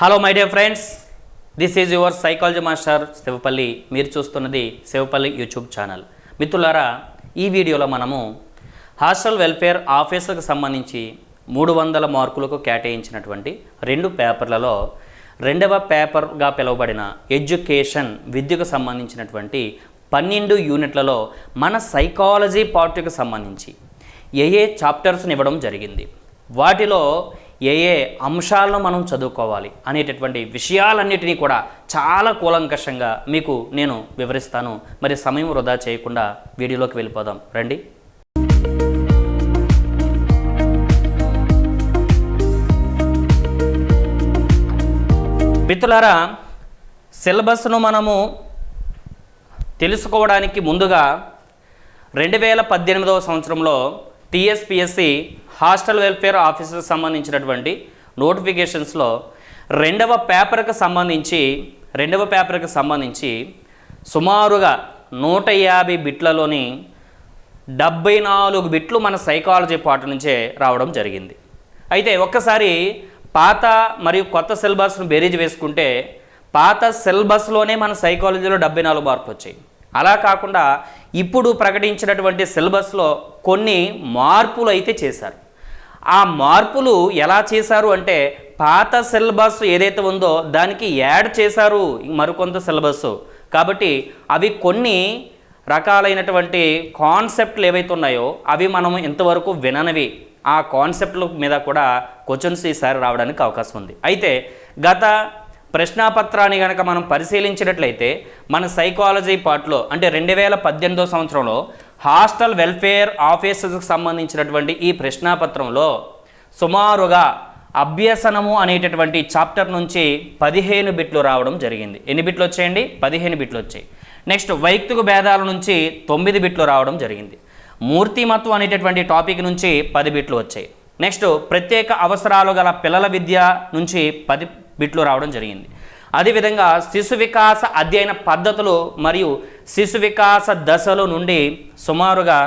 Hello my dear friends this is your psychology master Shivapalli మీరు చూస్తున్నది Shivapalli YouTube channel మిత్రులారా ఈ వీడియోలో మనము హాస్టల్ వెల్ఫేర్ ఆఫీసులకు సంబంధించి మూడు వందల మార్కులకు కేటాయించినటువంటి రెండు పేపర్లలో రెండవ పేపర్గా పిలువబడిన ఎడ్యుకేషన్ విద్యకు సంబంధించినటువంటి పన్నెండు యూనిట్లలో మన సైకాలజీ పార్ట్కి సంబంధించి ఏ ఏ చాప్టర్స్ని ఇవ్వడం జరిగింది? వాటిలో ఏ ఏ అంశాలను మనం చదువుకోవాలి అనేటటువంటి విషయాలన్నిటినీ కూడా చాలా కూలంకషంగా మీకు నేను వివరిస్తాను. మరి సమయం వృధా చేయకుండా వీడియోలోకి వెళ్ళిపోదాం. రండి. మిత్రులారా సిలబస్ను మనము తెలుసుకోవడానికి ముందుగా రెండు వేల పద్దెనిమిదవ సంవత్సరంలో టీఎస్పిఎస్సి హాస్టల్ వెల్ఫేర్ ఆఫీసర్కి సంబంధించినటువంటి నోటిఫికేషన్స్లో రెండవ పేపర్కి సంబంధించి రెండవ పేపర్కి సంబంధించి సుమారుగా నూట యాభై బిట్లలోని డెబ్బై నాలుగు బిట్లు మన సైకాలజీ పాటు నుంచే రావడం జరిగింది. అయితే ఒక్కసారి పాత మరియు కొత్త సిలబస్ను బేరీజ్ వేసుకుంటే పాత సిలబస్లోనే మన సైకాలజీలో డెబ్బై నాలుగు మార్కులు వచ్చాయి. అలా కాకుండా ఇప్పుడు ప్రకటించినటువంటి సిలబస్లో కొన్ని మార్పులు అయితే చేశారు. ఆ మార్పులు ఎలా చేశారు అంటే పాత సిలబస్ ఏదైతే ఉందో దానికి యాడ్ చేశారు మరికొంత సిలబస్. కాబట్టి అవి కొన్ని రకాలైనటువంటి కాన్సెప్ట్లు ఏవైతే ఉన్నాయో అవి మనం ఇంతవరకు విననివి. ఆ కాన్సెప్ట్ల మీద కూడా క్వశ్చన్స్ ఈసారి రావడానికి అవకాశం ఉంది. అయితే గత ప్రశ్నాపత్రాన్ని కనుక మనం పరిశీలించినట్లయితే మన సైకాలజీ పార్ట్లో అంటే రెండు వేల పద్దెనిమిదో సంవత్సరంలో హాస్టల్ వెల్ఫేర్ ఆఫీసర్స్కి సంబంధించినటువంటి ఈ ప్రశ్నాపత్రంలో సుమారుగా అభ్యసనము అనేటటువంటి చాప్టర్ నుంచి పదిహేను బిట్లు రావడం జరిగింది. ఎన్ని బిట్లు వచ్చాయండి? పదిహేను బిట్లు వచ్చాయి. నెక్స్ట్ వైయక్తిక భేదాల నుంచి తొమ్మిది బిట్లు రావడం జరిగింది. మూర్తిమత్వం అనేటటువంటి టాపిక్ నుంచి పది బిట్లు వచ్చాయి. నెక్స్ట్ ప్రత్యేక అవసరాలు గల పిల్లల విద్య నుంచి పది బిట్లో రావడం జరిగింది. అదేవిధంగా శిశు వికాస అధ్యయన పద్ధతులు మరియు శిశు వికాస దశలో నుండి సుమారుగా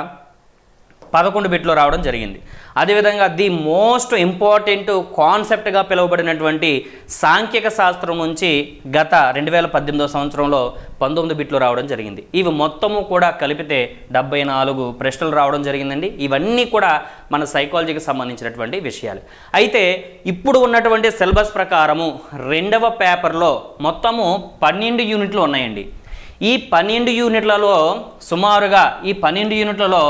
పదకొండు బిట్లు రావడం జరిగింది. అదేవిధంగా ది మోస్ట్ ఇంపార్టెంట్ కాన్సెప్ట్గా పిలువబడినటువంటి సాంఖ్యక శాస్త్రం నుంచి గత రెండు వేల పద్దెనిమిదో సంవత్సరంలో పంతొమ్మిది బిట్లు రావడం జరిగింది. ఇవి మొత్తము కూడా కలిపితే డెబ్బై నాలుగు ప్రశ్నలు రావడం జరిగిందండి. ఇవన్నీ కూడా మన సైకాలజీకి సంబంధించినటువంటి విషయాలు. అయితే ఇప్పుడు ఉన్నటువంటి సిలబస్ ప్రకారము రెండవ పేపర్లో మొత్తము పన్నెండు యూనిట్లు ఉన్నాయండి. ఈ పన్నెండు యూనిట్లలో సుమారుగా ఈ పన్నెండు యూనిట్లలో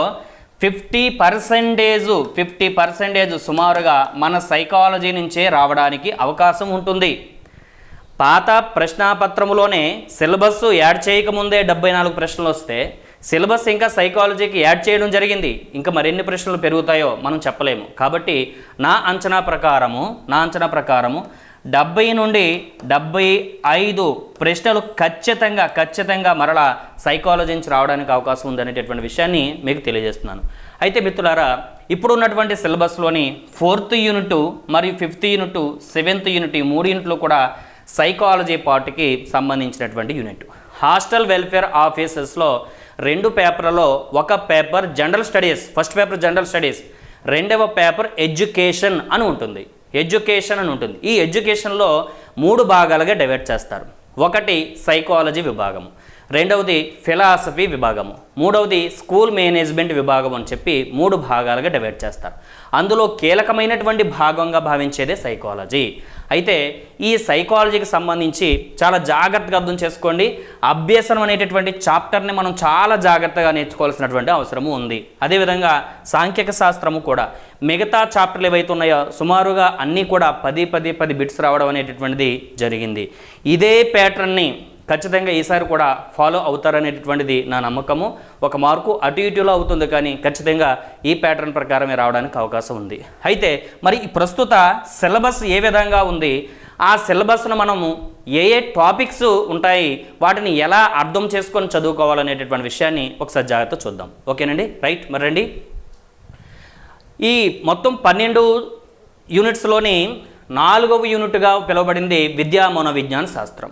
ఫిఫ్టీ పర్సెంటేజ్ ఫిఫ్టీ పర్సెంటేజ్ సుమారుగా మన సైకాలజీ నుంచే రావడానికి అవకాశం ఉంటుంది. పాత ప్రశ్నాపత్రములోనే సిలబస్ యాడ్ చేయకముందే డెబ్బై నాలుగు ప్రశ్నలు వస్తే సిలబస్ ఇంకా సైకాలజీకి యాడ్ చేయడం జరిగింది. ఇంకా మరిన్ని ప్రశ్నలు పెరుగుతాయో మనం చెప్పలేము. కాబట్టి నా అంచనా ప్రకారము నా అంచనా ప్రకారము డెబ్బై నుండి డెబ్బై ఐదు ప్రశ్నలు ఖచ్చితంగా ఖచ్చితంగా మరలా సైకాలజీ నుంచి రావడానికి అవకాశం ఉందనేటటువంటి విషయాన్ని మీకు తెలియజేస్తున్నాను. అయితే మిత్రులారా ఇప్పుడు ఉన్నటువంటి సిలబస్లోని ఫోర్త్ యూనిట్ మరియు ఫిఫ్త్ యూనిట్ సెవెంత్ యూనిట్ ఈ మూడు యూనిట్లు కూడా సైకాలజీ పార్ట్కి సంబంధించినటువంటి యూనిట్ హాస్టల్ వెల్ఫేర్ ఆఫీసెస్లో రెండు పేపర్లలో ఒక paper general studies first paper general studies రెండవ పేపర్ ఎడ్యుకేషన్ అని ఉంటుంది. ఎడ్యుకేషన్ అని ఉంటుంది. ఈ ఎడ్యుకేషన్లో మూడు భాగాలుగా డివైడ్ చేస్తారు. ఒకటి సైకాలజీ విభాగము. రెండవది ఫిలాసఫీ విభాగము. మూడవది స్కూల్ మేనేజ్మెంట్ విభాగం అని చెప్పి మూడు భాగాలుగా డివైడ్ చేస్తారు. అందులో కీలకమైనటువంటి భాగంగా భావించేదే సైకాలజీ. అయితే ఈ సైకాలజీకి సంబంధించి చాలా జాగ్రత్తగా అర్థం చేసుకోండి. అభ్యసనం అనేటటువంటి చాప్టర్ని మనం చాలా జాగ్రత్తగా నేర్చుకోవాల్సినటువంటి అవసరము ఉంది. అదేవిధంగా సాంఖ్యక శాస్త్రము కూడా. మిగతా చాప్టర్లు ఏవైతే ఉన్నాయో సుమారుగా అన్నీ కూడా పది పది పది బిట్స్ రావడం అనేటటువంటిది జరిగింది. ఇదే ప్యాటర్న్ని ఖచ్చితంగా ఈసారి కూడా ఫాలో అవుతారనేటటువంటిది నా నమ్మకము. ఒక మార్కు అటు ఇటులో అవుతుంది కానీ ఖచ్చితంగా ఈ ప్యాటర్న్ ప్రకారమే రావడానికి అవకాశం ఉంది. అయితే మరి ప్రస్తుత సిలబస్ ఏ విధంగా ఉంది? ఆ సిలబస్ను మనము ఏ ఏ టాపిక్స్ ఉంటాయి? వాటిని ఎలా అర్థం చేసుకొని చదువుకోవాలనేటటువంటి విషయాన్ని ఒకసారి జాగ్రత్త చూద్దాం. ఓకేనండి? రైట్. మరి రండి. ఈ మొత్తం పన్నెండు యూనిట్స్లోని నాలుగవ యూనిట్గా పిలువబడింది విద్యా మనోవిజ్ఞాన శాస్త్రం.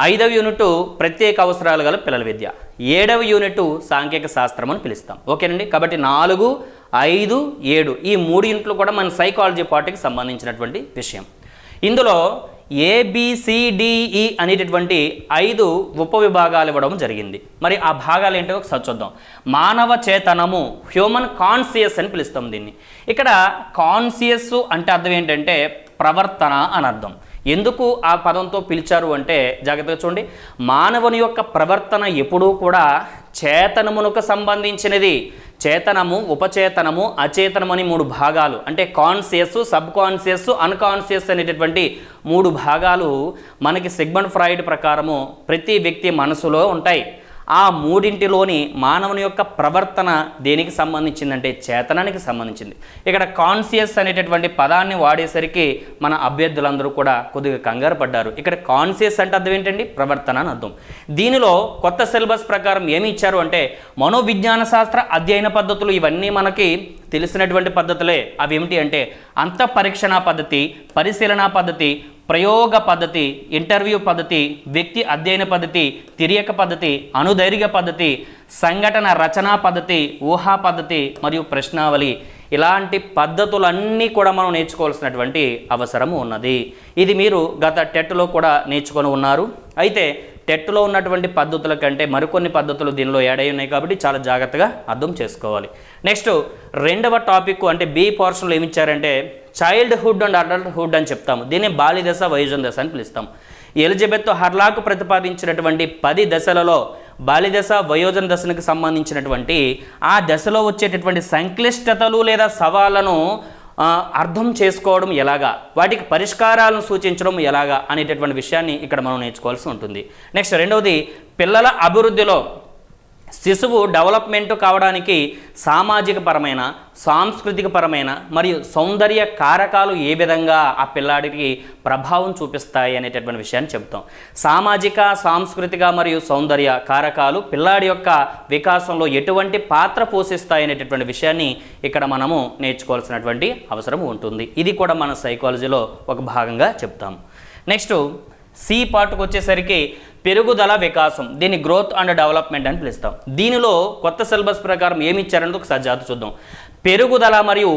ఐదవ యూనిట్ ప్రత్యేక అవసరాలు గల పిల్లల విద్య. ఏడవ యూనిట్ సాంఘిక శాస్త్రం అని పిలుస్తాం. ఓకేనండి? కాబట్టి నాలుగు ఐదు ఏడు ఈ మూడు యూనిట్లు కూడా మన సైకాలజీ పార్టీకి సంబంధించినటువంటి విషయం. ఇందులో ఏబిసిడిఈ అనేటటువంటి ఐదు ఉపవిభాగాలు ఇవ్వడం జరిగింది. మరి ఆ భాగాలు ఏంటో ఒకసారి చూద్దాం. మానవ చేతనము హ్యూమన్ కాన్సియస్ అని పిలుస్తాం దీన్ని. ఇక్కడ కాన్సియస్ అంటే అర్థం ఏంటంటే ప్రవర్తన అని అర్థం. ఎందుకు ఆ పదంతో పిలిచారు అంటే జాగ్రత్తగా చూడండి. మానవుని యొక్క ప్రవర్తన ఎప్పుడూ కూడా చేతనమునకు సంబంధించినది. చేతనము ఉపచేతనము అచేతనం అని మూడు భాగాలు. అంటే కాన్షియస్ సబ్ కాన్షియస్ అన్కాన్షియస్ అనేటటువంటి మూడు భాగాలు మనకి సిగ్మండ్ ఫ్రాయిడ్ ప్రకారము ప్రతి వ్యక్తి మనసులో ఉంటాయి. ఆ మూడింటిలోని మానవుని యొక్క ప్రవర్తన దేనికి సంబంధించిందంటే చేతనానికి సంబంధించింది. ఇక్కడ కాన్షియస్ అనేటటువంటి పదాన్ని వాడేసరికి మన అభ్యర్థులందరూ కూడా కొద్దిగా కంగారు పడ్డారు. ఇక్కడ కాన్షియస్ అంటే అర్థం ఏంటండి? ప్రవర్తన అని అర్థం. దీనిలో కొత్త సిలబస్ ప్రకారం ఏమి ఇచ్చారు అంటే మనోవిజ్ఞాన శాస్త్ర అధ్యయన పద్ధతులు ఇవన్నీ మనకి తెలిసినటువంటి పద్ధతులే. అవి ఏమిటి అంటే అంత పరీక్షణ పద్ధతి పరిశీలన పద్ధతి ప్రయోగ పద్ధతి ఇంటర్వ్యూ పద్ధతి వ్యక్తి అధ్యయన పద్ధతి తిరియక పద్ధతి అనుదైర్ఘ పద్ధతి సంఘటన రచనా పద్ధతి ఊహా పద్ధతి మరియు ప్రశ్నావళి. ఇలాంటి పద్ధతులన్నీ కూడా మనం నేర్చుకోవాల్సినటువంటి అవసరము ఉన్నది. ఇది మీరు గత టెట్లో కూడా నేర్చుకొని ఉన్నారు. అయితే టెట్లో ఉన్నటువంటి పద్ధతుల కంటే మరికొన్ని పద్ధతులు దీనిలో యాడ్ అయి ఉన్నాయి కాబట్టి చాలా జాగ్రత్తగా అర్థం చేసుకోవాలి. నెక్స్ట్ రెండవ టాపిక్ అంటే బి పోర్షన్లో ఏమి ఇచ్చారంటే చైల్డ్హుడ్ అండ్ అడల్ట్హుడ్ అని చెప్తాము. దీన్ని బాలిదశ దశ వయోజన దశ అని పిలుస్తాం. ఎలిజబెత్ హర్లాకు ప్రతిపాదించినటువంటి పది దశలలో బాలిదశ వయోజన దశలకు సంబంధించినటువంటి ఆ దశలో వచ్చేటటువంటి సంక్లిష్టతలు లేదా సవాళ్ళను అర్థం చేసుకోవడం ఎలాగా? వాటికి పరిష్కారాలను సూచించడం ఎలాగా? అనేటటువంటి విషయాన్ని ఇక్కడ మనం నేర్చుకోవాల్సి ఉంటుంది. నెక్స్ట్ రెండవది పిల్లల అభివృద్ధిలో శిశువు డెవలప్మెంట్ కావడానికి సామాజిక పరమైన సాంస్కృతిక పరమైన మరియు సౌందర్య కారకాలు ఏ విధంగా ఆ పిల్లాడికి ప్రభావం చూపిస్తాయి అనేటటువంటి విషయాన్ని చెప్తాం సామాజిక సాంస్కృతిక మరియు సౌందర్య కారకాలు పిల్లాడి యొక్క వికాసంలో ఎటువంటి పాత్ర పోషిస్తాయి అనేటటువంటి విషయాన్ని ఇక్కడ మనము నేర్చుకోవాల్సినటువంటి అవసరం ఉంటుంది. ఇది కూడా మన సైకాలజీలో ఒక భాగంగా చెప్తాము నెక్స్ట్ సి పార్ట్కి వచ్చేసరికి పెరుగుదల వికాసం దీన్ని గ్రోత్ అండ్ డెవలప్మెంట్ అని పిలుస్తాం. దీనిలో కొత్త సిలబస్ ప్రకారం ఏమి ఇచ్చారన్నది ఒకసారి జాతి చూద్దాం. పెరుగుదల మరియు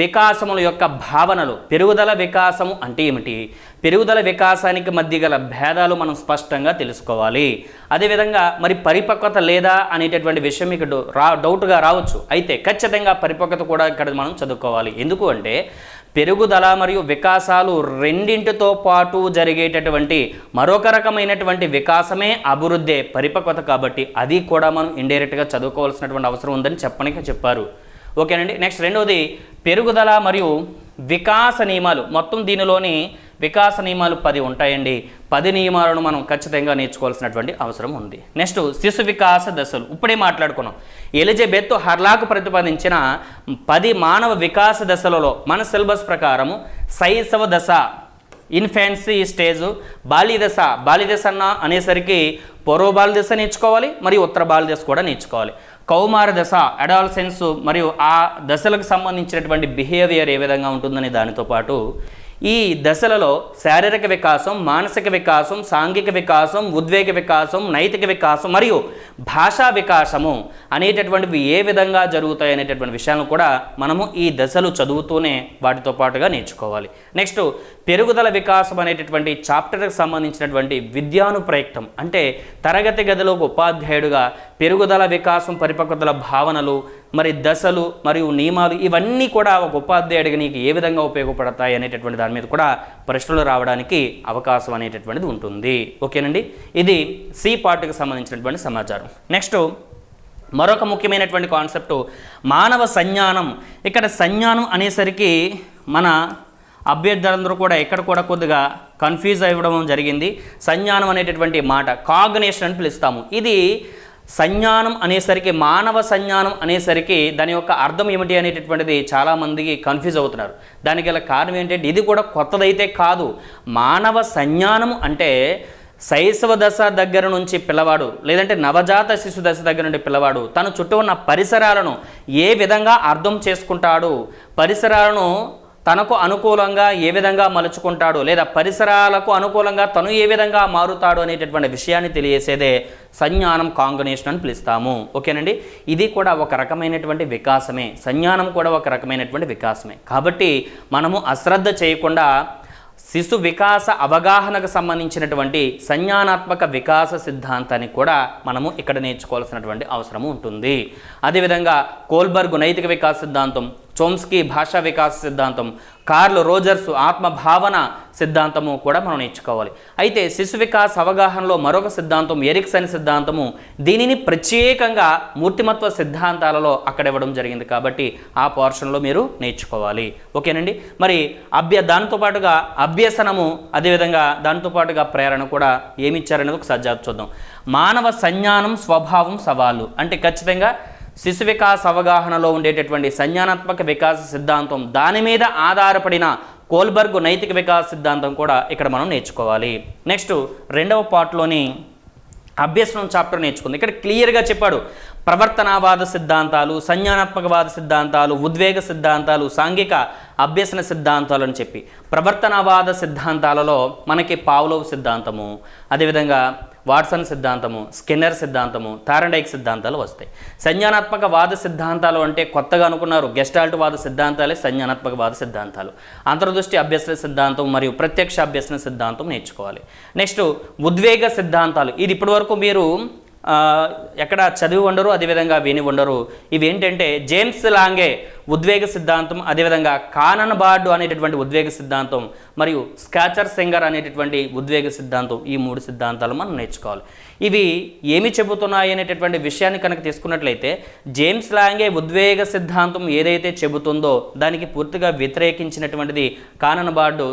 వికాసముల యొక్క భావనలు. పెరుగుదల వికాసము అంటే ఏమిటి? పెరుగుదల వికాసానికి మధ్య గల భేదాలు మనం స్పష్టంగా తెలుసుకోవాలి. అదేవిధంగా మరి పరిపక్వత లేదా అనేటటువంటి విషయం ఇక్కడ రా డౌట్గా రావచ్చు. అయితే ఖచ్చితంగా పరిపక్వత కూడా ఇక్కడ మనం చదువుకోవాలి. ఎందుకు అంటే పెరుగుదల మరియు వికాసాలు రెండింటితో పాటు జరిగేటటువంటి మరొక రకమైనటువంటి వికాసమే అభివృద్ధే పరిపక్వత కాబట్టి అది కూడా మనం ఇండైరెక్ట్గా చదువుకోవాల్సినటువంటి అవసరం ఉందని చెప్పడానికి చెప్పారు. ఓకేనండి నెక్స్ట్ రెండవది పెరుగుదల మరియు వికాస నియమాలు. మొత్తం దీనిలోని వికాస నియమాలు పది ఉంటాయండి. పది నియమాలను మనం ఖచ్చితంగా నేర్చుకోవాల్సినటువంటి అవసరం ఉంది. నెక్స్ట్ శిశు వికాస దశలు. ఇప్పుడే మాట్లాడుకున్నాం. ఎలిజబెత్ హర్లాకు ప్రతిపాదించిన పది మానవ వికాస దశలలో మన సిలబస్ ప్రకారము శైశవ దశ ఇన్ఫాన్సీ స్టేజ్ బాల్య దశ దశ అన్న అనేసరికి పూర్వ బాల్య నేర్చుకోవాలి మరియు ఉత్తర బాల్య దశ కూడా నేర్చుకోవాలి. కౌమార దశ అడాల్సెన్స్ మరియు ఆ దశలకు సంబంధించినటువంటి బిహేవియర్ ఏ విధంగా ఉంటుందనే దానితో పాటు ఈ దశలలో శారీరక వికాసం మానసిక వికాసం సాంఘిక వికాసం ఉద్వేగ వికాసం నైతిక వికాసం మరియు భాషా వికాసము అనేటటువంటివి ఏ విధంగా జరుగుతాయి అనేటటువంటి విషయాలను కూడా మనము ఈ దశలు చదువుతూనే వాటితో పాటుగా నేర్చుకోవాలి. నెక్స్ట్ పెరుగుదల వికాసం అనేటటువంటి చాప్టర్కి సంబంధించినటువంటి విద్యానుప్రయక్తం అంటే తరగతి గదిలో ఉపాధ్యాయుడుగా పెరుగుదల వికాసం పరిపక్వతల భావనలు మరి దశలు మరియు నియమాలు ఇవన్నీ కూడా ఒక ఉపాధ్యాయుడికి నీకు ఏ విధంగా ఉపయోగపడతాయి అనేటటువంటి దాని మీద కూడా ప్రశ్నలు రావడానికి అవకాశం అనేటటువంటిది ఉంటుంది. ఓకేనండి? ఇది సి పార్ట్కి సంబంధించినటువంటి సమాచారం. నెక్స్ట్ మరొక ముఖ్యమైనటువంటి కాన్సెప్ట్ మానవ సంజ్ఞానం. ఇక్కడ సంజ్ఞానం అనేసరికి మన అభ్యర్థులందరూ కూడా ఎక్కడ కూడా కొద్దిగా కన్ఫ్యూజ్ అవ్వడం జరిగింది. సంజ్ఞానం అనేటటువంటి మాట కాగ్నేషన్ అని పిలుస్తాము. ఇది సంజ్ఞానం అనేసరికి మానవ సంజ్ఞానం అనేసరికి దాని యొక్క అర్థం ఏమిటి అనేటటువంటిది చాలామందికి కన్ఫ్యూజ్ అవుతున్నారు. దానికి గల కారణం ఏంటంటే ఇది కూడా కొత్తదైతే కాదు. మానవ సంజ్ఞానం అంటే శైశవ దశ దగ్గర నుంచి పిల్లవాడు లేదంటే నవజాత శిశు దశ దగ్గర నుండి పిల్లవాడు తన చుట్టూ ఉన్న పరిసరాలను ఏ విధంగా అర్థం చేసుకుంటాడు పరిసరాలను తనకు అనుకూలంగా ఏ విధంగా మలుచుకుంటాడు లేదా పరిసరాలకు అనుకూలంగా తను ఏ విధంగా మారుతాడు అనేటటువంటి విషయాన్ని తెలియజేసేదే సంజ్ఞానం కాంగనేషన్ అని పిలుస్తాము. ఓకేనండి? ఇది కూడా ఒక రకమైనటువంటి వికాసమే. సంజ్ఞానం కూడా ఒక రకమైనటువంటి వికాసమే. కాబట్టి మనము అశ్రద్ధ చేయకుండా శిశు వికాస అవగాహనకు సంబంధించినటువంటి సంజ్ఞానాత్మక వికాస సిద్ధాంతాన్ని కూడా మనము ఇక్కడ నేర్చుకోవాల్సినటువంటి అవసరం ఉంటుంది. అదేవిధంగా కోల్బర్గ్ నైతిక వికాస సిద్ధాంతం చోమ్స్కీ భాషా వికాస సిద్ధాంతం కార్ల్ రోజర్స్ ఆత్మభావన సిద్ధాంతము కూడా మనం నేర్చుకోవాలి. అయితే శిశు వికాస అవగాహనలో మరొక సిద్ధాంతం ఎరిక్సన్ సిద్ధాంతము దీనిని ప్రత్యేకంగా మూర్తిమత్వ సిద్ధాంతాలలో అక్కడ ఇవ్వడం జరిగింది కాబట్టి ఆ పోర్షన్లో మీరు నేర్చుకోవాలి. ఓకేనండి? మరి అభ్య దానితో పాటుగా అభ్యసనము అదేవిధంగా దానితో పాటుగా ప్రేరణ కూడా ఏమి ఇచ్చారనేది ఒకసారి చూద్దాం. మానవ సంజ్ఞానం స్వభావం సవాళ్ళు అంటే ఖచ్చితంగా శిశు వికాస అవగాహనలో ఉండేటటువంటి సంజ్ఞానాత్మక వికాస సిద్ధాంతం దాని మీద ఆధారపడిన కోల్బర్గ్ నైతిక వికాస సిద్ధాంతం కూడా ఇక్కడ మనం నేర్చుకోవాలి. నెక్స్ట్ రెండవ పార్ట్లోని అభ్యసనం చాప్టర్ నేర్చుకుంది. ఇక్కడ క్లియర్గా చెప్పాడు. ప్రవర్తనావాద సిద్ధాంతాలు సంజ్ఞానాత్మకవాద సిద్ధాంతాలు ఉద్వేగ సిద్ధాంతాలు సాంఘిక అభ్యసన సిద్ధాంతాలు అని చెప్పి. ప్రవర్తనవాద సిద్ధాంతాలలో మనకి పావులవ్ సిద్ధాంతము. అదేవిధంగా వాట్సన్ సిద్ధాంతము స్కిన్నర్ సిద్ధాంతము థారండైక్ సిద్ధాంతాలు వస్తాయి. సంజ్ఞానాత్మక వాద సిద్ధాంతాలు అంటే కొత్తగా అనుకున్నారు గెస్టాల్ట్ వాద సిద్ధాంతాలే సంజ్ఞానాత్మక వాద సిద్ధాంతాలు. అంతర్దృష్టి అభ్యసన సిద్ధాంతం మరియు ప్రత్యక్ష అభ్యసన సిద్ధాంతం నేర్చుకోవాలి. నెక్స్ట్ ఉద్వేగ సిద్ధాంతాలు. ఇది ఇప్పటివరకు మీరు ఎక్కడ చదివి ఉండరు అదేవిధంగా విని ఉండరు. ఇవేంటంటే జేమ్స్ లాంగే ఉద్వేగ సిద్ధాంతం అదేవిధంగా కానన్ బార్డు అనేటటువంటి ఉద్వేగ సిద్ధాంతం మరియు స్కాచర్ సింగర్ అనేటటువంటి ఉద్వేగ సిద్ధాంతం ఈ మూడు సిద్ధాంతాలు మనం నేర్చుకోవాలి. ఇవి ఏమి చెబుతున్నాయి అనేటటువంటి విషయాన్ని కనుక తీసుకున్నట్లయితే జేమ్స్ లాంగే ఉద్వేగ సిద్ధాంతం ఏదైతే చెబుతుందో దానికి పూర్తిగా వ్యతిరేకించినటువంటిది కానన్ బార్డు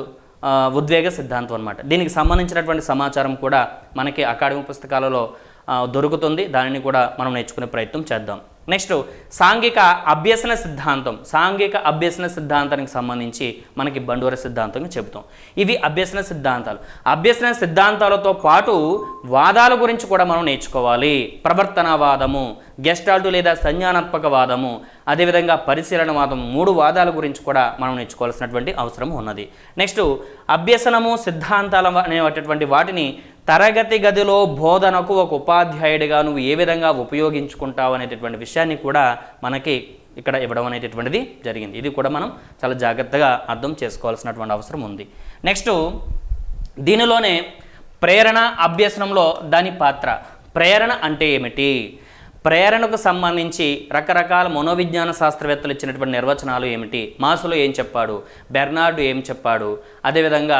ఉద్వేగ సిద్ధాంతం అనమాట దీనికి సంబంధించినటువంటి సమాచారం కూడా మనకి అకాడమిక్ పుస్తకాలలో దొరుకుతుంది. దానిని కూడా మనం నేర్చుకునే ప్రయత్నం చేద్దాం. నెక్స్ట్ సాంఘిక అభ్యసన సిద్ధాంతం. సాంఘిక అభ్యసన సిద్ధాంతానికి సంబంధించి మనకి బండూర సిద్ధాంతం చెబుతాం. ఇవి అభ్యసన సిద్ధాంతాలు. అభ్యసన సిద్ధాంతాలతో పాటు వాదాల గురించి కూడా మనం నేర్చుకోవాలి. ప్రవర్తనవాదము గెస్టాల్ట్ లేదా సంజ్ఞానాత్మక వాదము అదేవిధంగా పరిశీలనవాదం మూడు వాదాల గురించి కూడా మనం నేర్చుకోవాల్సినటువంటి అవసరం ఉన్నది. నెక్స్ట్ అభ్యసనము సిద్ధాంతాల అనేటటువంటి వాటిని తరగతి గదిలో బోధనకు ఒక ఉపాధ్యాయుడిగా నువ్వు ఏ విధంగా ఉపయోగించుకుంటావు అనేటటువంటి విషయాన్ని కూడా మనకి ఇక్కడ ఇవ్వడం అనేటటువంటిది జరిగింది. ఇది కూడా మనం చాలా జాగ్రత్తగా అర్థం చేసుకోవాల్సినటువంటి అవసరం ఉంది. నెక్స్ట్ దీనిలోనే ప్రేరణ అభ్యసనంలో దాని పాత్ర. ప్రేరణ అంటే ఏమిటి? ప్రేరణకు సంబంధించి రకరకాల మనోవిజ్ఞాన శాస్త్రవేత్తలు ఇచ్చినటువంటి నిర్వచనాలు ఏమిటి? మాసులో ఏం చెప్పాడు? బెర్నార్డు ఏం చెప్పాడు? అదేవిధంగా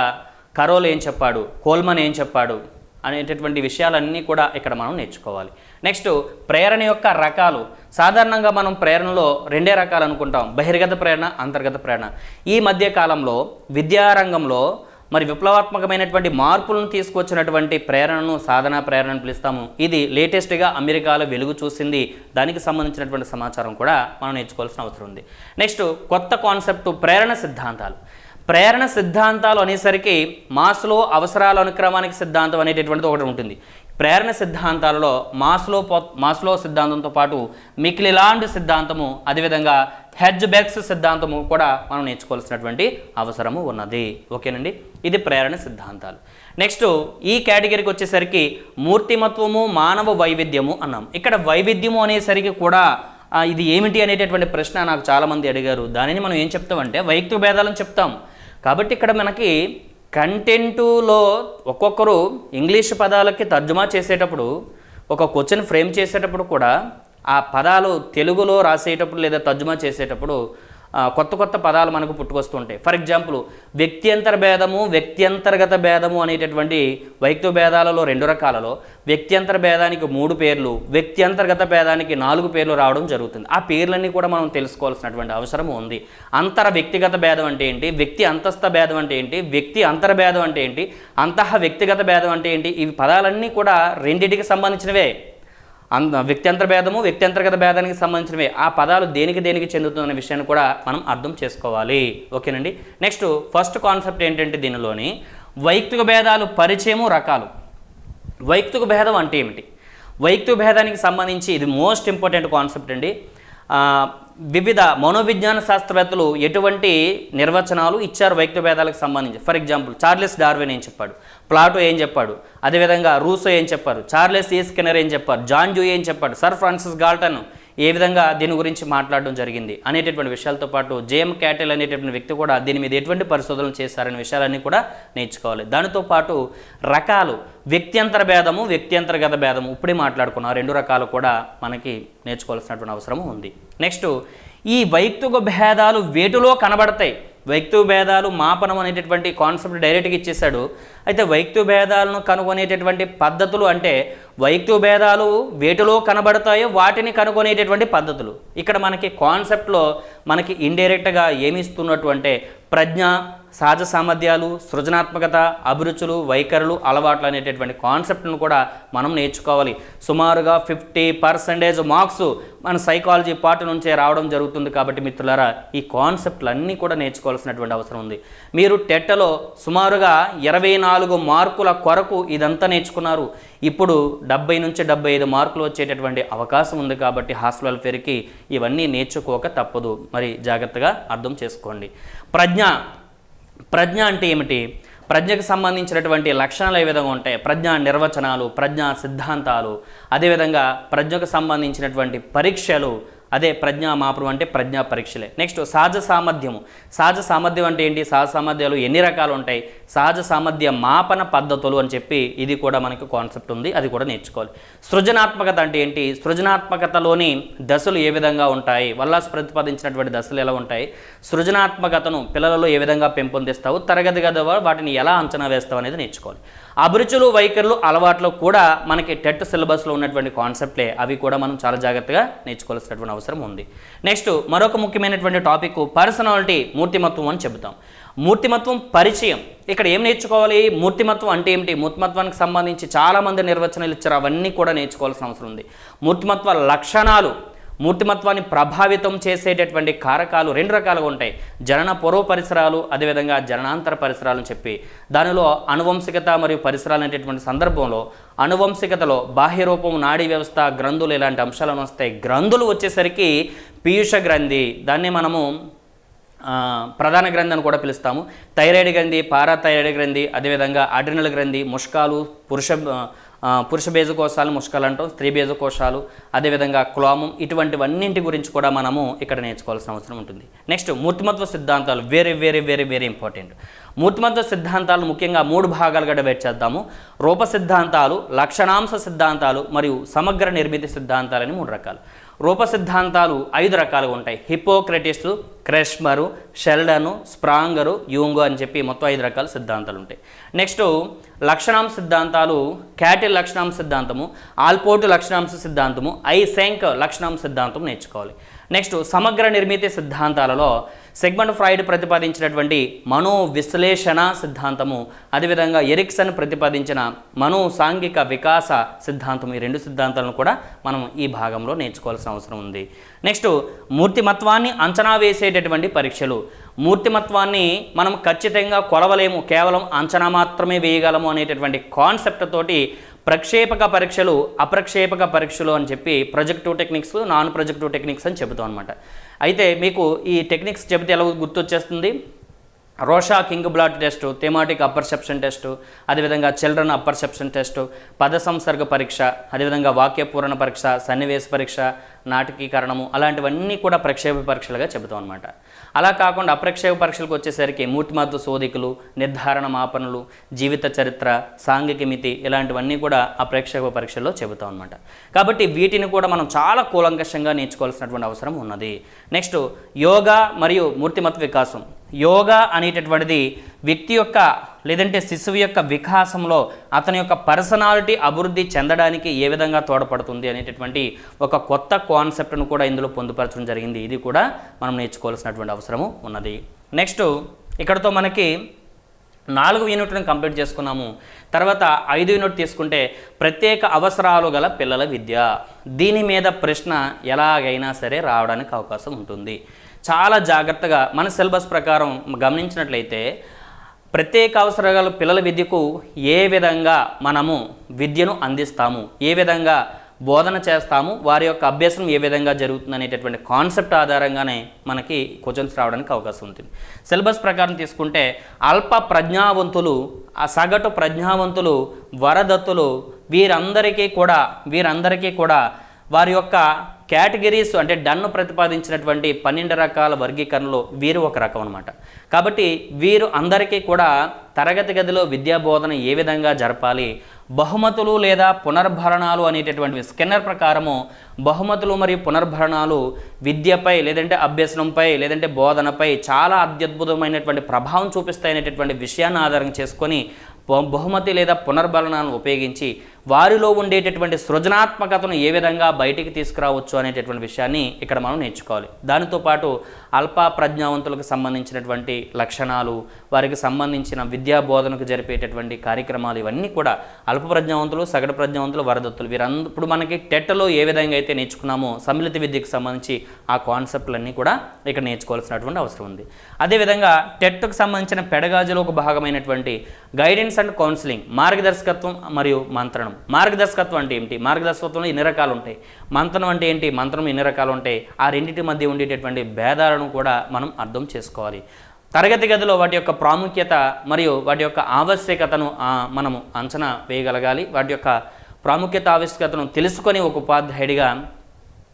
కరోల్ ఏం చెప్పాడు? కోల్మన్ ఏం చెప్పాడు? అనేటటువంటి విషయాలన్నీ కూడా ఇక్కడ మనం నేర్చుకోవాలి. నెక్స్ట్ ప్రేరణ యొక్క రకాలు. సాధారణంగా మనం ప్రేరణలో రెండే రకాలు అనుకుంటాం. బహిర్గత ప్రేరణ అంతర్గత ప్రేరణ. ఈ మధ్య కాలంలో విద్యారంగంలో మరి విప్లవాత్మకమైనటువంటి మార్పులను తీసుకొచ్చినటువంటి ప్రేరణను సాధన ప్రేరణ అని పిలుస్తాము. ఇది లేటెస్ట్గా అమెరికాలో వెలుగు చూసింది. దానికి సంబంధించినటువంటి సమాచారం కూడా మనం నేర్చుకోవాల్సిన అవసరం ఉంది. నెక్స్ట్ కొత్త కాన్సెప్ట్ ప్రేరణ సిద్ధాంతాలు. ప్రేరణ సిద్ధాంతాలు అనేసరికి మాస్లో అవసరాల అనుక్రమానికి సిద్ధాంతం అనేటటువంటిది ఒకటి ఉంటుంది. ప్రేరణ సిద్ధాంతాలలో మాస్లో పో మాస్లో సిద్ధాంతంతో పాటు మిక్లిలాండ్ సిద్ధాంతము అదేవిధంగా హెడ్జ్ బెక్స్ సిద్ధాంతము కూడా మనం నేర్చుకోవాల్సినటువంటి అవసరము ఉన్నది. ఓకేనండి? ఇది ప్రేరణ సిద్ధాంతాలు. నెక్స్ట్ ఈ కేటగిరీకి వచ్చేసరికి మూర్తిమత్వము మానవ వైవిధ్యము అన్నాం. ఇక్కడ వైవిధ్యము అనేసరికి కూడా ఇది ఏమిటి అనేటటువంటి ప్రశ్న నాకు చాలామంది అడిగారు. దానిని మనం ఏం చెప్తామంటే వైయక్తిక భేదాలను చెప్తాం. కాబట్టి ఇక్కడ మనకి కంటెంటులో ఒక్కొక్కరు ఇంగ్లీష్ పదాలకి తర్జుమా చేసేటప్పుడు ఒక క్వశ్చన్ ఫ్రేమ్ చేసేటప్పుడు కూడా ఆ పదాలు తెలుగులో రాసేటప్పుడు లేదా తర్జుమా చేసేటప్పుడు కొత్త కొత్త పదాలు మనకు పుట్టుకొస్తుంటాయి. ఫర్ ఎగ్జాంపుల్ వ్యక్త్యంతర భేదము వ్యక్త్యంతర్గత భేదము అనేటటువంటి వైక్త భేదాలలో రెండు రకాలలో వ్యక్త్యంతర భేదానికి మూడు పేర్లు వ్యక్త్యంతర్గత భేదానికి నాలుగు పేర్లు రావడం జరుగుతుంది. ఆ పేర్లన్నీ కూడా మనం తెలుసుకోవాల్సినటువంటి అవసరం ఉంది. అంతర వ్యక్తిగత భేదం అంటే ఏంటి? వ్యక్తి అంతస్థ భేదం అంటే ఏంటి? వ్యక్తి అంతర భేదం అంటే ఏంటి? అంతః వ్యక్తిగత భేదం అంటే ఏంటి? ఇవి పదాలన్నీ కూడా రెండింటికి సంబంధించినవే. అంత వ్యక్త్యంతర భేదము వ్యక్త్యంతర్గత భేదానికి సంబంధించినవి. ఆ పదాలు దేనికి దేనికి చెందుతుందనే విషయాన్ని కూడా మనం అర్థం చేసుకోవాలి. ఓకేనండి? నెక్స్ట్ ఫస్ట్ కాన్సెప్ట్ ఏంటంటే దీనిలోని వైయక్తిక భేదాలు పరిచయము రకాలు. వైయక్తిక భేదం అంటే ఏమిటి? వైయక్తిక భేదానికి సంబంధించి ఇది మోస్ట్ ఇంపార్టెంట్ కాన్సెప్ట్ అండి. వివిధ మనోవిజ్ఞాన శాస్త్రవేత్తలు ఎటువంటి నిర్వచనాలు ఇచ్చారు వైయక్తిక భేదాలకు సంబంధించి? ఫర్ ఎగ్జాంపుల్ చార్లెస్ డార్విన్ ఏం చెప్పాడు? ప్లాటో ఏం చెప్పాడు? అదేవిధంగా రూసో ఏం చెప్పారు? చార్లెస్ ఏ స్కిన్నర్ ఏం చెప్పారు? జాన్ జూ ఏం చెప్పాడు? సర్ ఫ్రాన్సిస్ గాల్టన్ ఏ విధంగా దీని గురించి మాట్లాడడం జరిగింది అనేటటువంటి విషయాలతో పాటు జేఎం క్యాటెల్ అనేటటువంటి వ్యక్తి కూడా దీని మీద ఎటువంటి పరిశోధనలు చేశారనే విషయాలన్నీ కూడా నేర్చుకోవాలి. దానితో పాటు రకాలు వ్యక్త్యంతర భేదము వ్యక్త్యంతర్గత భేదము ఇప్పుడే మాట్లాడుకున్నాం. రెండు రకాలు కూడా మనకి నేర్చుకోవాల్సినటువంటి అవసరం ఉంది. నెక్స్ట్ ఈ వైయక్తిక భేదాలు వేటిలో కనబడతాయి? వ్యక్తి భేదాలు మాపనం అనేటటువంటి కాన్సెప్ట్ డైరెక్ట్గా ఇచ్చేశాడు. అయితే వ్యక్తి భేదాలను కనుగొనేటటువంటి పద్ధతులు అంటే వ్యక్తి భేదాలు వేటిలో కనబడతాయో వాటిని కనుగొనేటటువంటి పద్ధతులు. ఇక్కడ మనకి కాన్సెప్ట్లో మనకి ఇండైరెక్ట్గా ఏమి అంటే ప్రజ్ఞ సహజ సామర్థ్యాలు సృజనాత్మకత అభిరుచులు వైఖరులు అలవాట్లు అనేటటువంటి కాన్సెప్ట్ను కూడా మనం నేర్చుకోవాలి. సుమారుగా ఫిఫ్టీ పర్సెంటేజ్ మార్క్స్ మన సైకాలజీ పార్ట్ నుంచే రావడం జరుగుతుంది కాబట్టి మిత్రులారా ఈ కాన్సెప్ట్లు అన్నీ కూడా నేర్చుకోవాల్సినటువంటి అవసరం ఉంది. మీరు టెట్టలో సుమారుగా ఇరవై నాలుగు మార్కుల కొరకు ఇదంతా నేర్చుకున్నారు. ఇప్పుడు డెబ్బై నుంచి డెబ్బై ఐదు మార్కులు వచ్చేటటువంటి అవకాశం ఉంది కాబట్టి హాస్టల్ వెల్ఫేర్కి ఇవన్నీ నేర్చుకోక తప్పదు. మరి జాగ్రత్తగా అర్థం చేసుకోండి. ప్రజ్ఞ ప్రజ్ఞ అంటే ఏమిటి? ప్రజ్ఞకు సంబంధించినటువంటి లక్షణాలు ఏ విధంగా ఉంటాయి? ప్రజ్ఞా నిర్వచనాలు ప్రజ్ఞా సిద్ధాంతాలు అదేవిధంగా ప్రజ్ఞకు సంబంధించినటువంటి పరీక్షలు అదే ప్రజ్ఞా మాపనం అంటే ప్రజ్ఞా పరీక్షలే. నెక్స్ట్ సహజ సామర్థ్యము. సహజ సామర్థ్యం అంటే ఏంటి? సహజ సామర్థ్యాలు ఎన్ని రకాలు ఉంటాయి? సహజ సామర్థ్య మాపన పద్ధతులు అని చెప్పి ఇది కూడా మనకు కాన్సెప్ట్ ఉంది అది కూడా నేర్చుకోవాలి. సృజనాత్మకత అంటే ఏంటి? సృజనాత్మకతలోని దశలు ఏ విధంగా ఉంటాయి? వల్లాస్ ప్రతిపాదించినటువంటి దశలు ఎలా ఉంటాయి? సృజనాత్మకతను పిల్లలలో ఏ విధంగా పెంపొందిస్తావు? తరగతి గది వాటిని ఎలా అంచనా వేస్తావు అనేది నేర్చుకోవాలి. అభిరుచులు వైఖరులు అలవాట్లు కూడా మనకి టెట్ సిలబస్లో ఉన్నటువంటి కాన్సెప్ట్లే అవి కూడా మనం చాలా జాగ్రత్తగా నేర్చుకోవాల్సినటువంటి అవసరం ఉంది. నెక్స్ట్ మరొక ముఖ్యమైనటువంటి టాపిక్ పర్సనాలిటీ మూర్తిమత్వం అని చెబుతాం. మూర్తిమత్వం పరిచయం. ఇక్కడ ఏం నేర్చుకోవాలి? మూర్తిమత్వం అంటే ఏమిటి? మూర్తిమత్వానికి సంబంధించి చాలామంది నిర్వచనాలు ఇచ్చారు. అవన్నీ కూడా నేర్చుకోవాల్సిన అవసరం ఉంది. మూర్తిమత్వ లక్షణాలు. మూర్తిమత్వాన్ని ప్రభావితం చేసేటటువంటి కారకాలు రెండు రకాలుగా ఉంటాయి. జనన పూర్వ పరిసరాలు అదేవిధంగా జననాంతర పరిసరాలు అని చెప్పి. దానిలో అనువంశికత మరియు పరిసరాలు అనేటటువంటి సందర్భంలో అనువంశికతలో బాహ్య రూపం నాడీ వ్యవస్థ గ్రంథులు ఇలాంటి అంశాలను వస్తాయి. గ్రంథులు వచ్చేసరికి పీయూష గ్రంథి. దాన్ని మనము ప్రధాన గ్రంథి అని కూడా పిలుస్తాము. థైరాయిడ్ గ్రంథి పారాథైరాయిడ్ గ్రంథి అదేవిధంగా అడ్రినల్ గ్రంథి ముష్కాలు పురుష పురుష బీజకోశాలు ముష్కాలు అంటాం స్త్రీ బీజకోశాలు అదేవిధంగా క్లోమం ఇటువంటివన్నింటి గురించి కూడా మనము ఇక్కడ నేర్చుకోవాల్సిన అవసరం ఉంటుంది. నెక్స్ట్ మూర్తిమత్వ సిద్ధాంతాలు very very very very important మూర్తిమంత సిద్ధాంతాలు ముఖ్యంగా మూడు భాగాలుగా డివైడ్ చేద్దాము. రూప సిద్ధాంతాలు లక్షణాంశ సిద్ధాంతాలు మరియు సమగ్ర నిర్మితి సిద్ధాంతాలని మూడు రకాలు. రూప సిద్ధాంతాలు ఐదు రకాలుగా ఉంటాయి. హిపోక్రటిస్ క్రెష్మరు షెల్డను స్ప్రాంగరు యూంగు అని చెప్పి మొత్తం ఐదు రకాల సిద్ధాంతాలు ఉంటాయి. నెక్స్ట్ లక్షణాంశ సిద్ధాంతాలు క్యాటిల్ లక్షణాంశ సిద్ధాంతము ఆల్పోర్టు లక్షణాంశ సిద్ధాంతము ఐసెంక్ లక్షణాంశ సిద్ధాంతం నేర్చుకోవాలి. నెక్స్ట్ సమగ్ర నిర్మితి సిద్ధాంతాలలో సెగ్మెంట్ ఫ్రాయిడ్ ప్రతిపాదించినటువంటి మనో విశ్లేషణ సిద్ధాంతము. అదేవిధంగా ఎరిక్సన్ ప్రతిపాదించిన మనో సాంఘిక వికాస సిద్ధాంతం ఈ రెండు సిద్ధాంతాలను కూడా మనం ఈ భాగంలో నేర్చుకోవాల్సిన అవసరం ఉంది. నెక్స్ట్ మూర్తిమత్వాన్ని అంచనా వేసేటటువంటి పరీక్షలు. మూర్తిమత్వాన్ని మనం ఖచ్చితంగా కొలవలేము. కేవలం అంచనా మాత్రమే వేయగలము అనేటటువంటి కాన్సెప్ట్ తోటి ప్రక్షేపక పరీక్షలు అప్రక్షేపక పరీక్షలు అని చెప్పి projective techniques non projective techniques అని చెబుతాం అనమాట అయితే మీకు ఈ టెక్నిక్స్ చెబితే ఎలా గుర్తొచ్చేస్తుంది? Rorschach ink blot test thematic apperception test అదేవిధంగా చిల్డ్రన్ అపర్సెప్షన్ టెస్ట్ పద సంసర్గ పరీక్ష అదేవిధంగా వాక్యపూరణ పరీక్ష సన్నివేశ పరీక్ష నాటకీకరణము అలాంటివన్నీ కూడా ప్రక్షేప పరీక్షలుగా చెబుతాం అనమాట అలా కాకుండా అప్రక్షేప పరీక్షలకు వచ్చేసరికి మూర్తిమత్వ శోధికలు నిర్ధారణ మాపనలు జీవిత చరిత్ర సాంఘిక మితి ఇలాంటివన్నీ కూడా అప్రక్షేప పరీక్షల్లో చెబుతాం అనమాట కాబట్టి వీటిని కూడా మనం చాలా కూలంకషంగా నేర్చుకోవాల్సినటువంటి అవసరం ఉన్నది. నెక్స్ట్ యోగా మరియు మూర్తిమత్వ వికాసం. యోగా అనేటటువంటిది వ్యక్తి యొక్క లేదంటే శిశువు యొక్క వికాసంలో అతని యొక్క పర్సనాలిటీ అభివృద్ధి చెందడానికి ఏ విధంగా తోడ్పడుతుంది అనేటటువంటి ఒక కొత్త కాన్సెప్ట్ను కూడా ఇందులో పొందుపరచడం జరిగింది. ఇది కూడా మనం నేర్చుకోవాల్సినటువంటి అవసరము ఉన్నది. నెక్స్ట్ ఇక్కడతో మనకి నాలుగు యూనిట్లను కంప్లీట్ చేసుకున్నాము. తర్వాత ఐదు యూనిట్ తీసుకుంటే ప్రత్యేక అవసరాలు గల పిల్లల విద్య. దీని మీద ప్రశ్న ఎలాగైనా సరే రావడానికి అవకాశం ఉంటుంది. చాలా జాగ్రత్తగా మన సిలబస్ ప్రకారం గమనించినట్లయితే ప్రత్యేక అవసరాలు పిల్లల విద్యకు ఏ విధంగా మనము విద్యను అందిస్తాము? ఏ విధంగా బోధన చేస్తాము? వారి యొక్క అభ్యాసం ఏ విధంగా జరుగుతుంది అనేటటువంటి కాన్సెప్ట్ ఆధారంగానే మనకి క్వశ్చన్స్ రావడానికి అవకాశం ఉంటుంది. సిలబస్ ప్రకారం తీసుకుంటే అల్ప ప్రజ్ఞావంతులు ఆ సగటు ప్రజ్ఞావంతులు వరదత్తులు వీరందరికీ కూడా వీరందరికీ కూడా వారి యొక్క కేటగిరీస్ అంటే డన్ను ప్రతిపాదించినటువంటి పన్నెండు రకాల వర్గీకరణలో వీరు ఒక రకం అనమాట కాబట్టి వీరు అందరికీ కూడా తరగతి గదిలో విద్యా బోధన ఏ విధంగా జరపాలి బహుమతులు లేదా పునర్భరణాలు అనేటటువంటివి స్కిన్నర్ ప్రకారము బహుమతులు మరియు పునర్భరణాలు విద్యపై లేదంటే అభ్యసనంపై లేదంటే బోధనపై చాలా అత్యద్భుతమైనటువంటి ప్రభావం చూపిస్తాయనేటటువంటి విషయాన్ని ఆధారం చేసుకొని బహుమతి లేదా పునర్బలనాలను ఉపయోగించి వారిలో ఉండేటటువంటి సృజనాత్మకతను ఏ విధంగా బయటికి తీసుకురావచ్చు అనేటటువంటి విషయాన్ని ఇక్కడ మనం నేర్చుకోవాలి. దానితో పాటు అల్ప ప్రజ్ఞావంతులకు సంబంధించినటువంటి లక్షణాలు వారికి సంబంధించిన విద్యా బోధనకు జరిపేటటువంటి కార్యక్రమాలు ఇవన్నీ కూడా అల్ప ప్రజ్ఞావంతులు సగటు ప్రజ్ఞావంతులు వరదత్తులు వీరందరూ ఇప్పుడు మనకి టెట్లో ఏ విధంగా అయితే నేర్చుకున్నామో సమ్మిళిత విద్యకు సంబంధించి ఆ కాన్సెప్ట్లన్నీ కూడా ఇక్కడ నేర్చుకోవాల్సినటువంటి అవసరం ఉంది. అదేవిధంగా టెట్కు సంబంధించిన పెడగాజులో ఒక భాగమైనటువంటి గైడెన్స్ అండ్ కౌన్సిలింగ్ మార్గదర్శకత్వం మరియు మంత్రణం. మార్గదర్శకత్వం అంటే ఏంటి మార్గదర్శకత్వంలో ఎన్ని రకాలు ఉంటాయి మంత్రం అంటే ఏంటి? మంత్రం ఎన్ని రకాలు ఉంటాయి ఆ రెండింటి మధ్య ఉండేటటువంటి భేదాలను కూడా మనం అర్థం చేసుకోవాలి. తరగతి గదిలో వాటి యొక్క ప్రాముఖ్యత మరియు వాటి యొక్క ఆవశ్యకతను మనము అంచనా వేయగలగాలి. వాటి యొక్క ప్రాముఖ్యత ఆవశ్యకతను తెలుసుకొని ఒక ఉపాధ్యాయుడిగా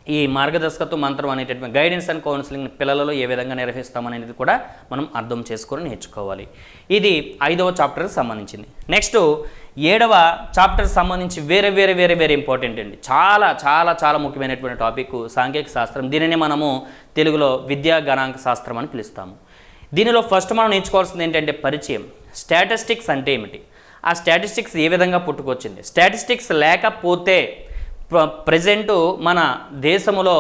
ఈ మార్గదర్శకత్వ మంత్రం అనేటటువంటి గైడెన్స్ అండ్ కౌన్సిలింగ్ పిల్లలలో ఏ విధంగా నిర్వహిస్తామనేది కూడా మనం అర్థం చేసుకొని నేర్చుకోవాలి. ఇది ఐదవ చాప్టర్కి సంబంధించింది. నెక్స్ట్ ఏడవ చాప్టర్ సంబంధించి వేరే వేరే వేరే వేరే ఇంపార్టెంట్ అండి. చాలా చాలా చాలా ముఖ్యమైనటువంటి టాపిక్ సాంఘిక శాస్త్రం. దీనిని మనము తెలుగులో విద్యా గణాంక శాస్త్రం అని పిలుస్తాము. దీనిలో ఫస్ట్ మనం నేర్చుకోవాల్సింది ఏంటంటే పరిచయం. స్టాటిస్టిక్స్ అంటే ఏమిటి? ఆ స్టాటిస్టిక్స్ ఏ విధంగా పుట్టుకొచ్చింది? స్టాటిస్టిక్స్ లేకపోతే ప్రజెంటు మన దేశంలో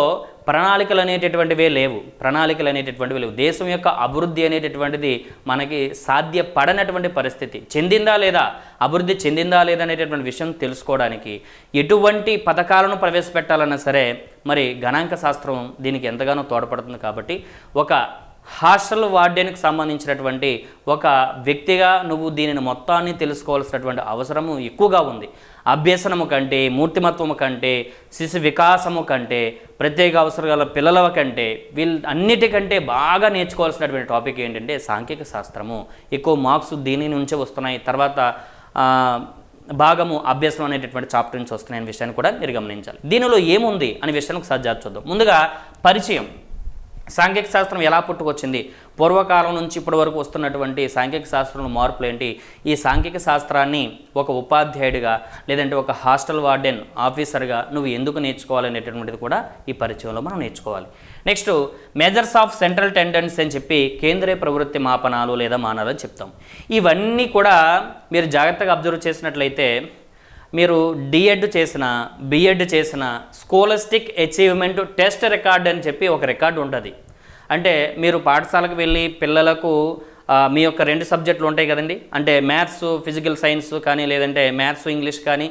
ప్రణాళికలు అనేటటువంటివే లేవు. ప్రణాళికలు అనేటటువంటివి లేవు. దేశం యొక్క అభివృద్ధి అనేటటువంటిది మనకి సాధ్యపడనటువంటి పరిస్థితి. చెందిందా లేదా? అభివృద్ధి చెందిందా లేదా అనేటటువంటి విషయం తెలుసుకోవడానికి ఎటువంటి పథకాలను ప్రవేశపెట్టాలన్నా సరే మరి గణాంక శాస్త్రం దీనికి ఎంతగానో తోడ్పడుతుంది కాబట్టి ఒక హాస్టల్ వార్డెన్కి సంబంధించినటువంటి ఒక వ్యక్తిగా నువ్వు దీనిని మొత్తాన్ని తెలుసుకోవాల్సినటువంటి అవసరము ఎక్కువగా ఉంది. అభ్యసనము కంటే మూర్తిమత్వము కంటే శిశు వికాసము కంటే ప్రత్యేక అవసరాల పిల్లల కంటే వీళ్ళు అన్నిటికంటే బాగా నేర్చుకోవాల్సినటువంటి టాపిక్ ఏంటంటే సాంఘిక శాస్త్రము. ఎక్కువ మార్క్స్ దీని నుంచే వస్తున్నాయి. తర్వాత భాగము అభ్యాసం అనేటటువంటి చాప్టర్ నుంచి వస్తున్నాయి అనే విషయాన్ని కూడా మీరు గమనించాలి. దీనిలో ఏముంది అనే విషయాన్ని ఒకసారి జాగ్రత్త చూద్దాం. ముందుగా పరిచయం. సాంఘిక శాస్త్రం ఎలా పుట్టుకొచ్చింది? పూర్వకాలం నుంచి ఇప్పటి వరకు వస్తున్నటువంటి సాంఘిక శాస్త్రంలో మార్పులు ఏంటి? ఈ సాంఘిక శాస్త్రాన్ని ఒక ఉపాధ్యాయుడిగా లేదంటే ఒక హాస్టల్ వార్డెన్ ఆఫీసర్గా నువ్వు ఎందుకు నేర్చుకోవాలనేటటువంటిది కూడా ఈ పరిచయంలో మనం నేర్చుకోవాలి. Next measures of central tendency అని చెప్పి కేంద్రీయ ప్రవృత్తి మాపనాలు లేదా మానాలు అని చెప్తాం. ఇవన్నీ కూడా మీరు జాగ్రత్తగా అబ్జర్వ్ చేసినట్లయితే మీరు డిఎడ్ చేసిన బిఎడ్ చేసిన స్కోలస్టిక్ అచీవ్మెంట్ టెస్ట్ రికార్డ్ అని చెప్పి ఒక రికార్డు ఉంటుంది. అంటే మీరు పాఠశాలకు వెళ్ళి పిల్లలకు మీ యొక్క రెండు సబ్జెక్టులు ఉంటాయి కదండి. అంటే మ్యాథ్స్ ఫిజికల్ సైన్స్ కానీ లేదంటే మ్యాథ్స్ ఇంగ్లీష్ కానీ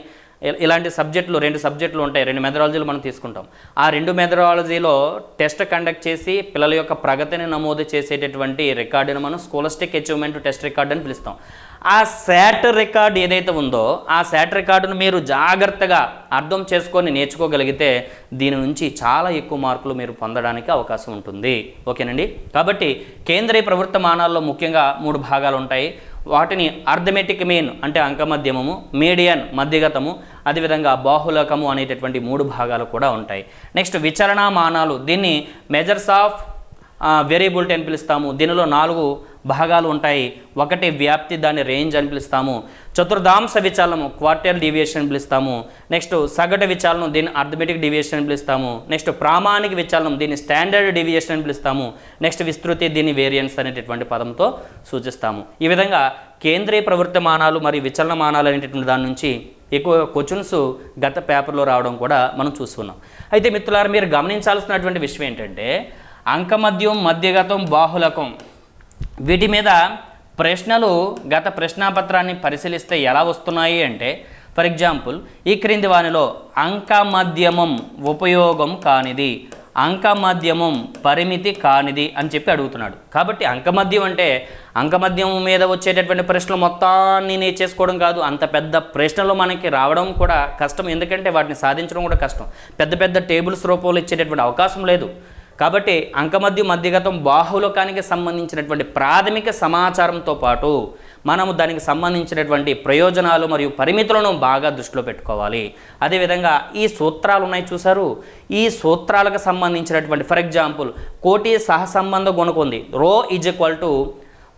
ఇలాంటి సబ్జెక్టులు రెండు సబ్జెక్టులు ఉంటాయి. రెండు మెథడాలజీలు మనం తీసుకుంటాం. ఆ రెండు మెథడాలజీలో టెస్ట్ కండక్ట్ చేసి పిల్లల యొక్క ప్రగతిని నమోదు చేసేటటువంటి రికార్డును మనం స్కోలస్టిక్ అచీవ్మెంట్ టెస్ట్ రికార్డు అని పిలుస్తాం. ఆ శాట్ రికార్డ్ ఏదైతే ఉందో ఆ శాట్ రికార్డును మీరు జాగ్రత్తగా అర్థం చేసుకొని నేర్చుకోగలిగితే దీని నుంచి చాలా ఎక్కువ మార్కులు మీరు పొందడానికి అవకాశం ఉంటుంది. ఓకేనండి? కాబట్టి కేంద్రీయ ప్రవృత్త మానాల్లో ముఖ్యంగా మూడు భాగాలు ఉంటాయి. వాటిని అర్థమెటిక్ మెయిన్ అంటే అంకమధ్యమము మీడియన్ మధ్యగతము అదేవిధంగా బాహులకము అనేటటువంటి మూడు భాగాలు కూడా ఉంటాయి. నెక్స్ట్ విచరణ మానాలు. దీన్ని మెజర్స్ ఆఫ్ వేరియబుల్టీ అని పిలుస్తాము. దీనిలో నాలుగు భాగాలు ఉంటాయి. ఒకటి వ్యాప్తి దాని రేంజ్ అని పిలుస్తాము. చతుర్థాంశ విచాలము క్వార్టర్ డివియేషన్ అని పిలుస్తాము. నెక్స్ట్ సగటు విచాలనం దీన్ని అర్థమెటిక్ డివియేషన్ అని పిలుస్తాము. నెక్స్ట్ ప్రామాణిక విచాలనం దీన్ని స్టాండర్డ్ డివియేషన్ అని పిలుస్తాము. నెక్స్ట్ విస్తృతి దీన్ని వేరియన్స్ అనేటటువంటి పదంతో సూచిస్తాము. ఈ విధంగా కేంద్రీయ ప్రవృత్తి మానాలు మరియు విచలన మానాలు అనేటటువంటి దాని నుంచి ఎక్కువ క్వశ్చన్స్ గత పేపర్లో రావడం కూడా మనం చూస్తున్నాం అయితే మిత్రులారా మీరు గమనించాల్సినటువంటి విషయం ఏంటంటే అంకమద్యం మధ్యగతం బాహులకం వీటి మీద ప్రశ్నలు గత ప్రశ్నాపత్రాన్ని పరిశీలిస్తే ఎలా వస్తున్నాయి అంటే ఫర్ ఎగ్జాంపుల్ ఈ క్రింది వానిలో అంకమధ్యమం ఉపయోగం కానిది అంకమధ్యమం పరిమితి కానిది అని చెప్పి అడుగుతున్నాడు. కాబట్టి అంకమద్యం అంటే అంకమద్యం మీద వచ్చేటటువంటి ప్రశ్నలు మొత్తాన్ని నేర్చేసుకోవడం కాదు అంత పెద్ద ప్రశ్నలు మనకి రావడం కూడా కష్టం. ఎందుకంటే వాటిని సాధించడం కూడా కష్టం. పెద్ద పెద్ద టేబుల్స్ రూపంలో ఇచ్చేటటువంటి అవకాశం లేదు. కాబట్టి అంకమద్యు మధ్యగతం బాహులకానికి సంబంధించినటువంటి ప్రాథమిక సమాచారంతో పాటు మనము దానికి సంబంధించినటువంటి ప్రయోజనాలు మరియు పరిమితులను బాగా దృష్టిలో పెట్టుకోవాలి. అదేవిధంగా ఈ సూత్రాలు ఉన్నాయి చూసారు ఈ సూత్రాలకు సంబంధించినటువంటి ఫర్ ఎగ్జాంపుల్ కోటి సహసంబంధ గుణకం ఉంది rho is equal to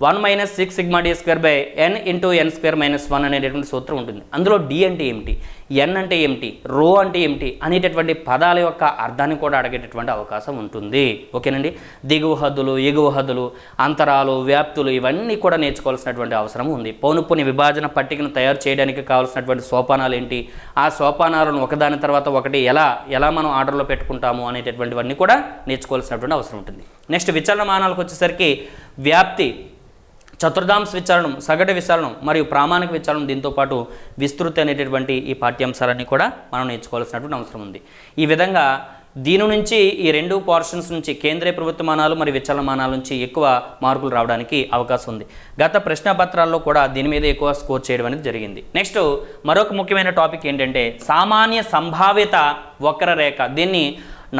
one minus six sigma d square by n into n square minus one అనేటటువంటి సూత్రం ఉంటుంది. అందులో డి అంటే ఏమిటి? ఎన్ అంటే ఏమిటి? రో అంటే ఏమిటి? అనేటటువంటి పదాల యొక్క అర్థాన్ని కూడా అడిగేటటువంటి అవకాశం ఉంటుంది. ఓకేనండి? దిగువ హద్దులు ఎగువ హద్దులు అంతరాలు వ్యాప్తులు ఇవన్నీ కూడా నేర్చుకోవాల్సినటువంటి అవసరం ఉంది. పౌనుపుని విభాజన పట్టికను తయారు చేయడానికి కావాల్సినటువంటి సోపానాలు ఏంటి? ఆ సోపానాలను ఒకదాని తర్వాత ఒకటి ఎలా ఎలా మనం ఆర్డర్లో పెట్టుకుంటాము అనేటటువంటివన్నీ కూడా నేర్చుకోవాల్సినటువంటి అవసరం ఉంటుంది. నెక్స్ట్ విచలనమానాలకు వచ్చేసరికి వ్యాప్తి. చతుర్ధాంశ విచారణం సగటు విచారణం మరియు ప్రామాణిక విచారణం దీంతో పాటు విస్తృతి అనేటటువంటి ఈ పాఠ్యాంశాలన్నీ కూడా మనం నేర్చుకోవాల్సినటువంటి అవసరం ఉంది. ఈ విధంగా దీని నుంచి ఈ రెండు పోర్షన్స్ నుంచి కేంద్రీయ ప్రభుత్వ మానాలు మరియు విచలనమానాల నుంచి ఎక్కువ మార్కులు రావడానికి అవకాశం ఉంది. గత ప్రశ్నపత్రాల్లో కూడా దీని మీద ఎక్కువ స్కోర్ చేయడం అనేది జరిగింది. నెక్స్ట్ మరొక ముఖ్యమైన టాపిక్ ఏంటంటే సామాన్య సంభావ్యత వక్రరేఖ. దీన్ని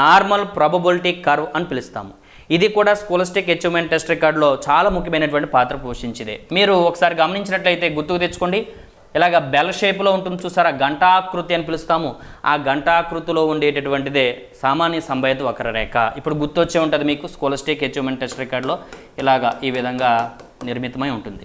నార్మల్ ప్రాబబిలిటీ కర్వ్ అని పిలుస్తాము. ఇది కూడా స్కూలిస్టిక్ అచీవ్మెంట్ టెస్ట్ రికార్డులో చాలా ముఖ్యమైనటువంటి పాత్ర పోషించింది. మీరు ఒకసారి గమనించినట్లయితే గుర్తుకు తెచ్చుకోండి. ఇలాగ బెల్ షేప్లో ఉంటుంది చూసారా? గంటాకృతి అని పిలుస్తాము. ఆ గంటాకృతిలో ఉండేటటువంటిదే సామాన్య సంభావిత వక్రరేఖ. ఇప్పుడు గుర్తొచ్చే ఉంటుంది మీకు స్కోలస్టిక్ అచీవ్మెంట్ టెస్ట్ రికార్డులో ఇలాగా ఈ విధంగా నిర్మితమై ఉంటుంది.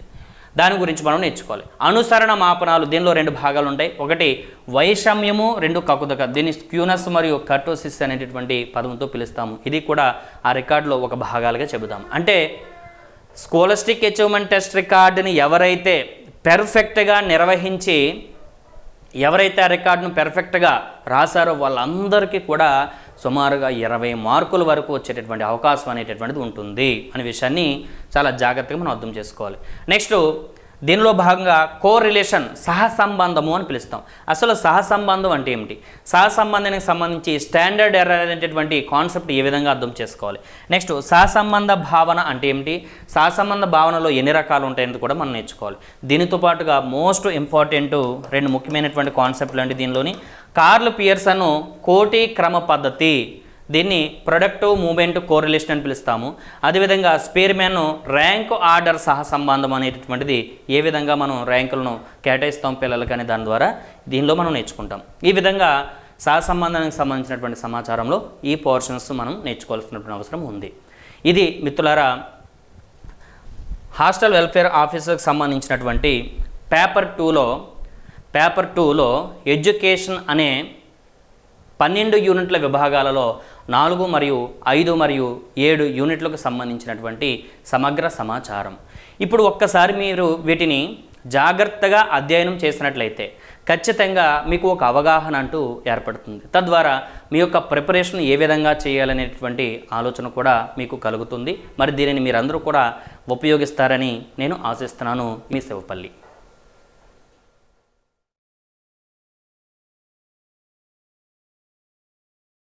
దాని గురించి మనం నేర్చుకోవాలి. అనుసరణ మాపనాలు దీనిలో రెండు భాగాలు ఉంటాయి. ఒకటి వైషమ్యము రెండు కకుదక. దీన్ని స్క్యూనస్ మరియు కర్టోసిస్ అనేటటువంటి పదంతో పిలుస్తాము. ఇది కూడా ఆ రికార్డులో ఒక భాగాలుగా చెబుతాం అంటే స్కోలస్టిక్ అచీవ్మెంట్ టెస్ట్ రికార్డుని ఎవరైతే పెర్ఫెక్ట్గా నిర్వహించి ఎవరైతే ఆ రికార్డును పెర్ఫెక్ట్గా రాశారో వాళ్ళందరికీ కూడా సుమారుగా ఇరవై మార్కుల వరకు వచ్చేటటువంటి అవకాశం అనేటటువంటిది ఉంటుంది అనే విషయాన్ని చాలా జాగ్రత్తగా మనం అర్థం చేసుకోవాలి. నెక్స్ట్ దీనిలో భాగంగా కో రిలేషన్ సహసంబంధము అని పిలుస్తాం. అసలు సహసంబంధం అంటే ఏమిటి? సహసంబంధానికి సంబంధించి స్టాండర్డ్ ఎర్రర్ అనేటటువంటి కాన్సెప్ట్ ఏ విధంగా అర్థం చేసుకోవాలి? నెక్స్ట్ సహసంబంధ భావన అంటే ఏమిటి? సహసంబంధ భావనలో ఎన్ని రకాలు ఉంటాయని కూడా మనం నేర్చుకోవాలి. దీనితో పాటుగా మోస్ట్ ఇంపార్టెంట్ రెండు ముఖ్యమైనటువంటి కాన్సెప్ట్లు అంటే దీనిలోని. కార్ల్ పియర్సన్ కోటి క్రమ పద్ధతి దీన్ని ప్రొడక్టివ్ మూమెంట్ కోరిలేషన్ అని పిలుస్తాము. అదేవిధంగా స్పేర్మ్యాన్ ర్యాంక్ ఆర్డర్ సహసంబంధం అనేటటువంటిది ఏ విధంగా మనం ర్యాంకులను కేటాయిస్తాం పిల్లలకి అనే దాని ద్వారా దీనిలో మనం నేర్చుకుంటాం. ఈ విధంగా సహసంబంధానికి సంబంధించినటువంటి సమాచారంలో ఈ పోర్షన్స్ మనం నేర్చుకోవాల్సినటువంటి అవసరం ఉంది. ఇది మిత్రులారా హాస్టల్ వెల్ఫేర్ ఆఫీసర్కి సంబంధించినటువంటి పేపర్ టూలో పేపర్ టూలో ఎడ్యుకేషన్ అనే పన్నెండు యూనిట్ల విభాగాలలో నాలుగు మరియు ఐదు మరియు ఏడు యూనిట్లకు సంబంధించినటువంటి సమగ్ర సమాచారం. ఇప్పుడు ఒక్కసారి మీరు వీటిని జాగ్రత్తగా అధ్యయనం చేసినట్లయితే ఖచ్చితంగా మీకు ఒక అవగాహన అంటూ ఏర్పడుతుంది. తద్వారా మీ యొక్క ప్రిపరేషన్ ఏ విధంగా చేయాలనేటువంటి ఆలోచన కూడా మీకు కలుగుతుంది. మరి దీనిని మీరందరూ కూడా ఉపయోగిస్తారని నేను ఆశిస్తున్నాను. మీ శివపల్లి.